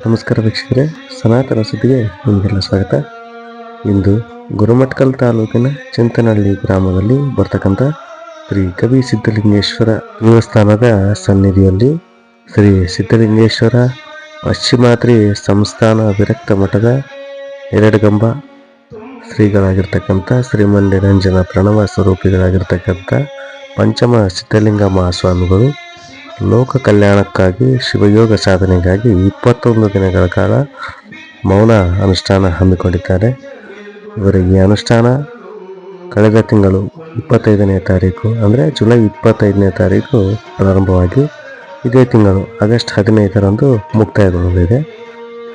ನಮಸ್ಕಾರ ವೀಕ್ಷಕರೇ, ಸನಾತನ ಸುದ್ದಿಗೆ ನಿಮಗೆಲ್ಲ ಸ್ವಾಗತ. ಇಂದು ಗುರುಮಟ್ಕಲ್ ತಾಲೂಕಿನ ಚಿಂತನಹಳ್ಳಿ ಗ್ರಾಮದಲ್ಲಿ ಬರ್ತಕ್ಕಂಥ ಶ್ರೀ ಕವಿ ಸಿದ್ಧಲಿಂಗೇಶ್ವರ ದೇವಸ್ಥಾನದ ಸನ್ನಿಧಿಯಲ್ಲಿ ಶ್ರೀ ಸಿದ್ಧಲಿಂಗೇಶ್ವರ ಪಶ್ಚಿಮಾತ್ರಿ ಸಂಸ್ಥಾನ ವಿರಕ್ತ ಮಠದ ಎರಡುಗಂಬ ಶ್ರೀಗಳಾಗಿರ್ತಕ್ಕಂಥ ಶ್ರೀಮನ್ ನಿರಂಜನ ಪ್ರಣವ ಸ್ವರೂಪಿಗಳಾಗಿರ್ತಕ್ಕಂಥ ಪಂಚಮ ಸಿದ್ಧಲಿಂಗ ಮಹಾಸ್ವಾಮಿಗಳು ಲೋಕ ಕಲ್ಯಾಣಕ್ಕಾಗಿ, ಶಿವಯೋಗ ಸಾಧನೆಗಾಗಿ ಇಪ್ಪತ್ತೊಂದು ದಿನಗಳ ಕಾಲ ಮೌನ ಅನುಷ್ಠಾನ ಹಮ್ಮಿಕೊಂಡಿದ್ದಾರೆ. ಇವರ ಈ ಅನುಷ್ಠಾನ ಕಳೆದ ತಿಂಗಳು ಇಪ್ಪತ್ತೈದನೇ ತಾರೀಕು, ಅಂದರೆ ಜುಲೈ ಇಪ್ಪತ್ತೈದನೇ ತಾರೀಕು ಪ್ರಾರಂಭವಾಗಿ ಇದೇ ತಿಂಗಳು ಆಗಸ್ಟ್ ಹದಿನೈದರಂದು ಮುಕ್ತಾಯಗೊಳ್ಳಲಿದೆ.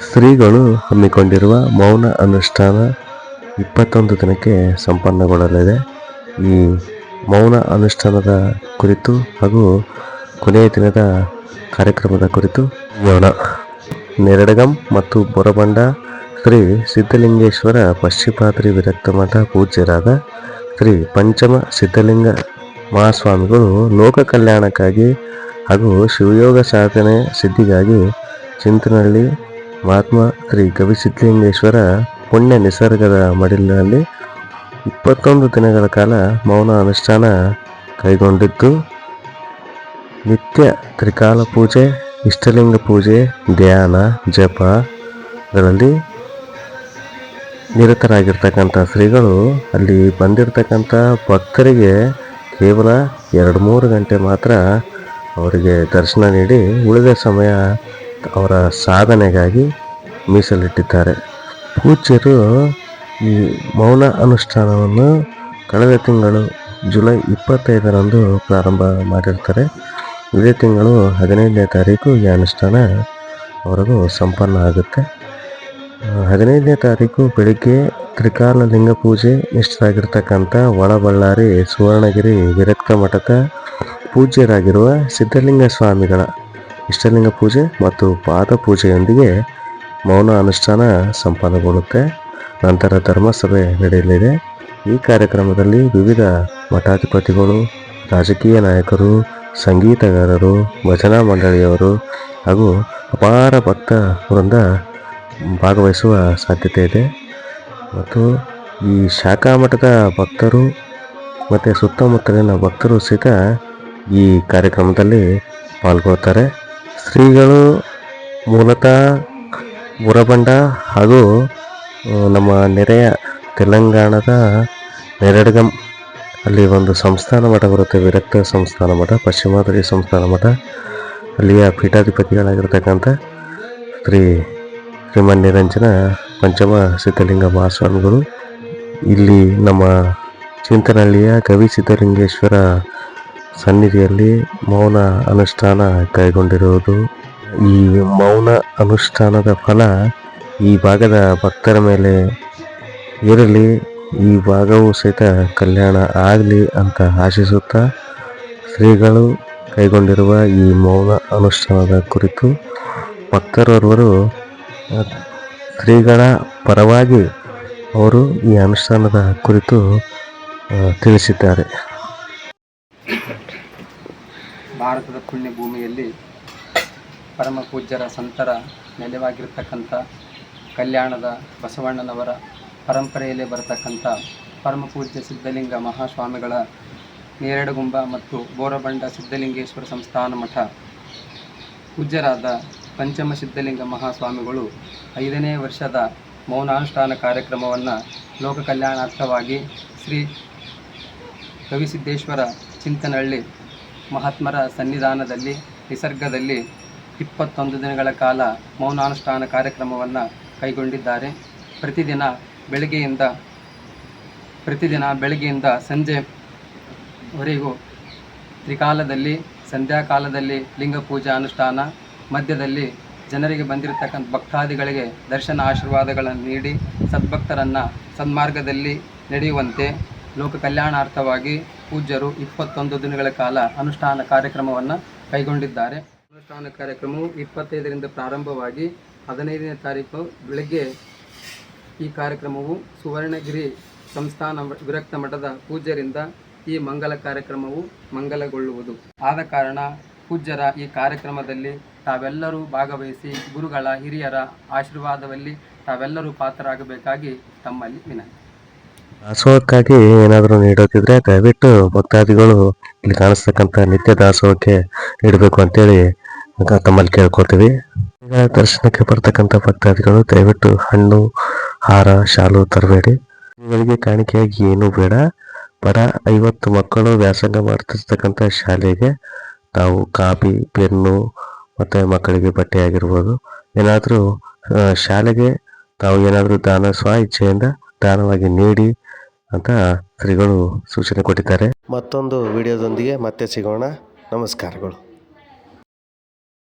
ಶ್ರೀಗಳು ಹಮ್ಮಿಕೊಂಡಿರುವ ಮೌನ ಅನುಷ್ಠಾನ ಇಪ್ಪತ್ತೊಂದು ದಿನಕ್ಕೆ ಸಂಪನ್ನಗೊಳ್ಳಲಿದೆ. ಈ ಮೌನ ಅನುಷ್ಠಾನದ ಕುರಿತು ಹಾಗೂ ಕೊನೆಯ ದಿನದ ಕಾರ್ಯಕ್ರಮದ ಕುರಿತು ಯೋಣ ನೆರಡಗಂ ಮತ್ತು ಬೊರಬಂಡ ಶ್ರೀ ಸಿದ್ಧಲಿಂಗೇಶ್ವರ ಪಶ್ಚಿಪಾದ್ರಿ ವಿರಕ್ತ ಮಠ ಪೂಜ್ಯರಾದ ಶ್ರೀ ಪಂಚಮ ಸಿದ್ಧಲಿಂಗ ಮಹಾಸ್ವಾಮಿಗಳು ಲೋಕ ಕಲ್ಯಾಣಕ್ಕಾಗಿ ಹಾಗೂ ಶಿವಯೋಗ ಸಾಧನೆ ಸಿದ್ಧಿಗಾಗಿ ಚಿಂತನಹಳ್ಳಿ ಮಹಾತ್ಮ ಶ್ರೀ ಗವಿ ಸಿದ್ಧಲಿಂಗೇಶ್ವರ ಪುಣ್ಯ ನಿಸರ್ಗದ ಮಡಿಲಿನಲ್ಲಿ ಇಪ್ಪತ್ತೊಂದು ದಿನಗಳ ಕಾಲ ಮೌನ ಅನುಷ್ಠಾನ ಕೈಗೊಂಡಿದ್ದು. ನಿತ್ಯ ತ್ರಿಕಾಲ ಪೂಜೆ, ಇಷ್ಟಲಿಂಗ ಪೂಜೆ, ಧ್ಯಾನ ಜಪಗಳಲ್ಲಿ ನಿರತರಾಗಿರ್ತಕ್ಕಂಥ ಶ್ರೀಗಳು ಅಲ್ಲಿ ಬಂದಿರತಕ್ಕಂಥ ಭಕ್ತರಿಗೆ ಕೇವಲ ಎರಡು ಮೂರು ಗಂಟೆ ಮಾತ್ರ ಅವರಿಗೆ ದರ್ಶನ ನೀಡಿ ಉಳಿದ ಸಮಯ ಅವರ ಸಾಧನೆಗಾಗಿ ಮೀಸಲಿಟ್ಟಿದ್ದಾರೆ. ಪೂಜ್ಯರು ಈ ಮೌನ ಅನುಷ್ಠಾನವನ್ನು ಕಳೆದ ತಿಂಗಳು ಜುಲೈ ಇಪ್ಪತ್ತೈದರಂದು ಪ್ರಾರಂಭ ಮಾಡಿರ್ತಾರೆ. ಇದೇ ತಿಂಗಳು ಹದಿನೈದನೇ ತಾರೀಕು ಈ ಅನುಷ್ಠಾನ ಅವರಿಗೂ ಸಂಪನ್ನ ಆಗುತ್ತೆ. ಹದಿನೈದನೇ ತಾರೀಕು ಬೆಳಿಗ್ಗೆ ತ್ರಿಕಾಲ ಲಿಂಗ ಪೂಜೆ ನಿಷ್ಠರಾಗಿರ್ತಕ್ಕಂಥ ಒಳಬಳ್ಳಾರಿ ಸುವರ್ಣಗಿರಿ ವಿರಕ್ತ ಮಠದ ಪೂಜ್ಯರಾಗಿರುವ ಸಿದ್ಧಲಿಂಗ ಸ್ವಾಮಿಗಳ ಇಷ್ಟಲಿಂಗ ಪೂಜೆ ಮತ್ತು ಪಾದ ಪೂಜೆಯೊಂದಿಗೆ ಮೌನ ಅನುಷ್ಠಾನ ಸಂಪನ್ನಗೊಳ್ಳುತ್ತೆ. ನಂತರ ಧರ್ಮಸಭೆ ನಡೆಯಲಿದೆ. ಈ ಕಾರ್ಯಕ್ರಮದಲ್ಲಿ ವಿವಿಧ ಮಠಾಧಿಪತಿಗಳು, ರಾಜಕೀಯ ನಾಯಕರು ಸಂಗೀತಗಾರರು, ಭಜನಾ ಮಂಡಳಿಯವರು ಹಾಗೂ ಅಪಾರ ಭಕ್ತ ವೃಂದ ಭಾಗವಹಿಸುವ ಸಾಧ್ಯತೆ ಇದೆ ಮತ್ತು ಈ ಶಾಖಾ ಮಠದ ಭಕ್ತರು ಮತ್ತು ಸುತ್ತಮುತ್ತಲಿನ ಭಕ್ತರು ಸಹಿತ ಈ ಕಾರ್ಯಕ್ರಮದಲ್ಲಿ ಪಾಲ್ಗೊಳ್ತಾರೆ. ಶ್ರೀಗಳು ಮೂಲತಃ ಮುರಬಂಡ ಹಾಗೂ ನಮ್ಮ ನೆರೆಯ ತೆಲಂಗಾಣದ ನೆರಡ್ಗಂ ಅಲ್ಲಿ ಒಂದು ಸಂಸ್ಥಾನ ಮಠ ಬರುತ್ತೆ, ವಿರಕ್ತ ಸಂಸ್ಥಾನ ಮಠ ಪಶ್ಚಿಮಾದ್ರಿ ಸಂಸ್ಥಾನ ಮಠ. ಅಲ್ಲಿಯ ಪೀಠಾಧಿಪತಿಗಳಾಗಿರ್ತಕ್ಕಂಥ ಶ್ರೀ ಶ್ರೀಮನ್ ನಿರಂಜನ ಪಂಚಮ ಸಿದ್ಧಲಿಂಗ ಮಹಾಸ್ವಾಮಿಗಳು. ಇಲ್ಲಿ ನಮ್ಮ ಚಿಂತನಹಳ್ಳಿಯ ಕವಿ ಸಿದ್ಧಲಿಂಗೇಶ್ವರ ಸನ್ನಿಧಿಯಲ್ಲಿ ಮೌನ ಅನುಷ್ಠಾನ ಕೈಗೊಂಡಿರುವುದು. ಈ ಮೌನ ಅನುಷ್ಠಾನದ ಫಲ ಈ ಭಾಗದ ಭಕ್ತರ ಮೇಲೆ ಇರಲಿ ಈ ಭಾಗವು ಸಹಿತ ಕಲ್ಯಾಣ ಆಗಲಿ ಅಂತ ಆಶಿಸುತ್ತಾ ಶ್ರೀಗಳು ಕೈಗೊಂಡಿರುವ ಈ ಮೌನ ಅನುಷ್ಠಾನದ ಕುರಿತು ಭಕ್ತರೋರ್ವರು ಶ್ರೀಗಳ ಪರವಾಗಿ ಅವರು ಈ ಅನುಷ್ಠಾನದ ಕುರಿತು ತಿಳಿಸಿದ್ದಾರೆ. ಭಾರತದ ಪುಣ್ಯ ಭೂಮಿಯಲ್ಲಿ ಪರಮ ಪೂಜ್ಯರ ಸಂತರ ನೆಲೆವಾಗಿರ್ತಕ್ಕಂಥ ಕಲ್ಯಾಣದ ಬಸವಣ್ಣನವರ ಪರಂಪರೆಯಲ್ಲಿ ಬರತಕ್ಕಂಥ ಪರಮ ಪೂಜ್ಯ ಸಿದ್ಧಲಿಂಗ ಮಹಾಸ್ವಾಮಿಗಳ ನೇರಡಗುಂಬ ಮತ್ತು ಬೋರಬಂಡ ಸಿದ್ಧಲಿಂಗೇಶ್ವರ ಸಂಸ್ಥಾನ ಮಠ. ಪೂಜ್ಯರಾದ ಪಂಚಮ ಸಿದ್ಧಲಿಂಗ ಮಹಾಸ್ವಾಮಿಗಳು ಐದನೇ ವರ್ಷದ ಮೌನಾನುಷ್ಠಾನ ಕಾರ್ಯಕ್ರಮವನ್ನು ಲೋಕ ಕಲ್ಯಾಣಾರ್ಥವಾಗಿ ಶ್ರೀ ಕವಿಸಿದ್ದೇಶ್ವರ ಚಿಂತನಹಳ್ಳಿ ಮಹಾತ್ಮರ ಸನ್ನಿಧಾನದಲ್ಲಿ ನಿಸರ್ಗದಲ್ಲಿ ಇಪ್ಪತ್ತೊಂದು ದಿನಗಳ ಕಾಲ ಮೌನಾನುಷ್ಠಾನ ಕಾರ್ಯಕ್ರಮವನ್ನು ಕೈಗೊಂಡಿದ್ದಾರೆ. ಪ್ರತಿದಿನ ಬೆಳಗ್ಗೆಯಿಂದ ಪ್ರತಿದಿನ ಬೆಳಗ್ಗೆಯಿಂದ ಸಂಜೆವರೆಗೂ ತ್ರಿಕಾಲದಲ್ಲಿ, ಸಂಧ್ಯಾಕಾಲದಲ್ಲಿ ಲಿಂಗ ಪೂಜಾ ಅನುಷ್ಠಾನ, ಮಧ್ಯದಲ್ಲಿ ಜನರಿಗೆ ಬಂದಿರತಕ್ಕಂಥ ಭಕ್ತಾದಿಗಳಿಗೆ ದರ್ಶನ ಆಶೀರ್ವಾದಗಳನ್ನು ನೀಡಿ ಸದ್ಭಕ್ತರನ್ನು ಸನ್ಮಾರ್ಗದಲ್ಲಿ ನಡೆಯುವಂತೆ ಲೋಕ ಕಲ್ಯಾಣಾರ್ಥವಾಗಿ ಪೂಜ್ಯರು ಇಪ್ಪತ್ತೊಂದು ದಿನಗಳ ಕಾಲ ಅನುಷ್ಠಾನ ಕಾರ್ಯಕ್ರಮವನ್ನು ಕೈಗೊಂಡಿದ್ದಾರೆ. ಅನುಷ್ಠಾನ ಕಾರ್ಯಕ್ರಮವು ಇಪ್ಪತ್ತೈದರಿಂದ ಪ್ರಾರಂಭವಾಗಿ ಹದಿನೈದನೇ ತಾರೀಕು ಬೆಳಗ್ಗೆ ಈ ಕಾರ್ಯಕ್ರಮವು ಸುವರ್ಣಗಿರಿ ಸಂಸ್ಥಾನ ವಿರಕ್ತ ಮಠದ ಪೂಜ್ಯರಿಂದ ಈ ಮಂಗಲ ಕಾರ್ಯಕ್ರಮವು ಮಂಗಲಗೊಳ್ಳುವುದು. ಆದ ಕಾರಣ ಪೂಜ್ಯರ ಈ ಕಾರ್ಯಕ್ರಮದಲ್ಲಿ ತಾವೆಲ್ಲರೂ ಭಾಗವಹಿಸಿ ಗುರುಗಳ ಹಿರಿಯರ ಆಶೀರ್ವಾದದಲ್ಲಿ ತಾವೆಲ್ಲರೂ ಪಾತ್ರರಾಗಬೇಕಾಗಿ ತಮ್ಮಲ್ಲಿ ವಿನಂತಿ. ದಾಸೋಹಕ್ಕಾಗಿ ಏನಾದರೂ ನೀಡೋದಿದ್ರೆ ದಯವಿಟ್ಟು ಭಕ್ತಾದಿಗಳು ಇಲ್ಲಿ ಕಾಣಿಸ್ತಕ್ಕಂಥ ನಿತ್ಯ ದಾಸೋಹಕ್ಕೆ ನೀಡಬೇಕು ಅಂತೇಳಿ ತಮ್ಮಲ್ಲಿ ಕೇಳ್ಕೊತೀವಿ ದರ್ಶನಕ್ಕೆ ಬರ್ತಕ್ಕಂಥ ಭಕ್ತಾದಿಗಳು ದಯವಿಟ್ಟು ಹಣ್ಣು ಹಾರ, ಶಾಲು ತರಬೇಡಿ. ಇವರಿಗೆ ಕಾಣಿಕೆಯಾಗಿ ಏನೂ ಬೇಡ. ಬಡ ಐವತ್ತು ಮಕ್ಕಳು ವ್ಯಾಸಂಗ ಮಾಡ್ತಿರ್ತಕ್ಕಂಥ ಶಾಲೆಗೆ ತಾವು ಕಾಪಿ, ಪೆನ್ನು ಮತ್ತು ಮಕ್ಕಳಿಗೆ ಬಟ್ಟೆ ಆಗಿರ್ಬೋದು. ಏನಾದರೂ ಶಾಲೆಗೆ ತಾವು ಏನಾದರೂ ದಾನ ಸ್ವ ಇಚ್ಛೆಯಿಂದ ದಾನವಾಗಿ ನೀಡಿ ಅಂತ ಶ್ರೀಗಳು ಸೂಚನೆ ಕೊಟ್ಟಿದ್ದಾರೆ. ಮತ್ತೊಂದು ವಿಡಿಯೋದೊಂದಿಗೆ ಮತ್ತೆ ಸಿಗೋಣ. ನಮಸ್ಕಾರಗಳು.